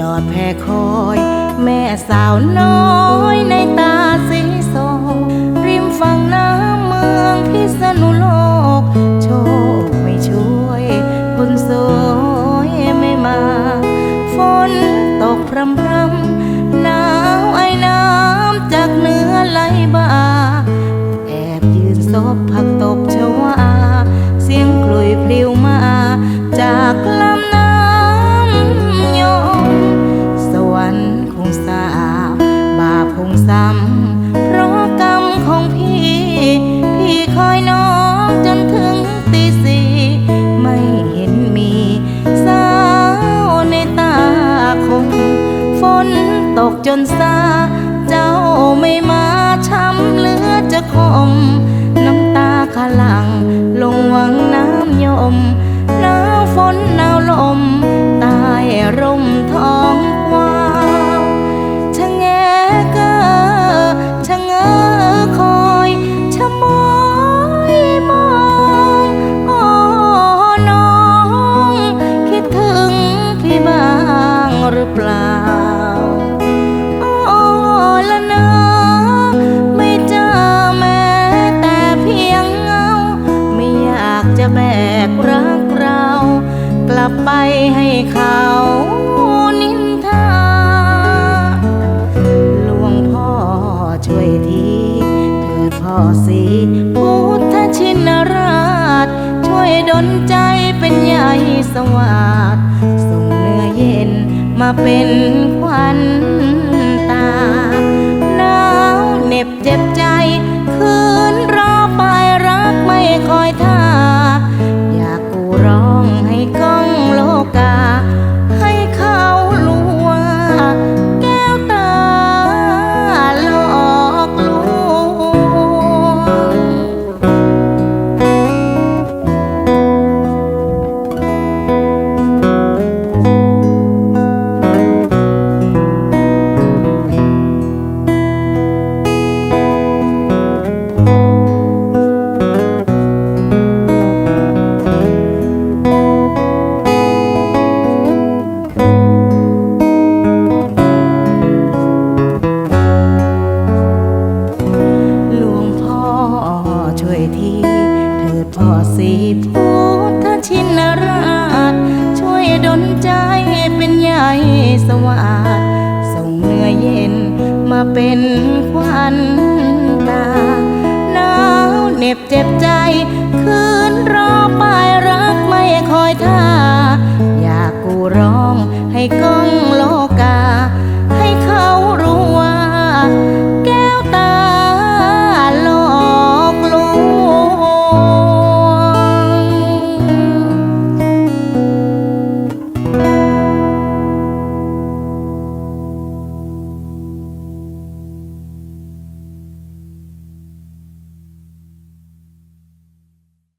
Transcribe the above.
จอดแพ่คอย แม่สาวน้อยในตาสีโซริมฝั่งน้ำเมืองพิษณุโลก โชคไม่ช่วยคนสวยไม่มา ฝนตกพรำพรำหนาวไอ้น้ำจากเนื้อไหลบ่า แอบยืนซบพัก จนถึงตีสี่ไม่เห็นมีสาวในตาคงฝนตกจนซาเจ้าไม่มาช้ำเหลือจะคม น้ำตาขลังลงวัง เปล่าโอ้ละนะไม่เจอแม้แต่เพียงเงา ไม่อยากจะแบกรักเรา กลับไปให้เขานินทาหลวงพ่อช่วยทีเถิดพ่อสีพุทธชินราช ช่วยดลใจเป็นใหญ่สวัสดส่งเนื้อเย็น มาเป็นควันตาหนาวเหน็บเจ็บใจ สีพุทธชินราช ช่วยดลใจเป็นใหญ่สวัสดส่งเนื้อเย็นมาเป็นควันตาหนาวเหน็บเจ็บใจ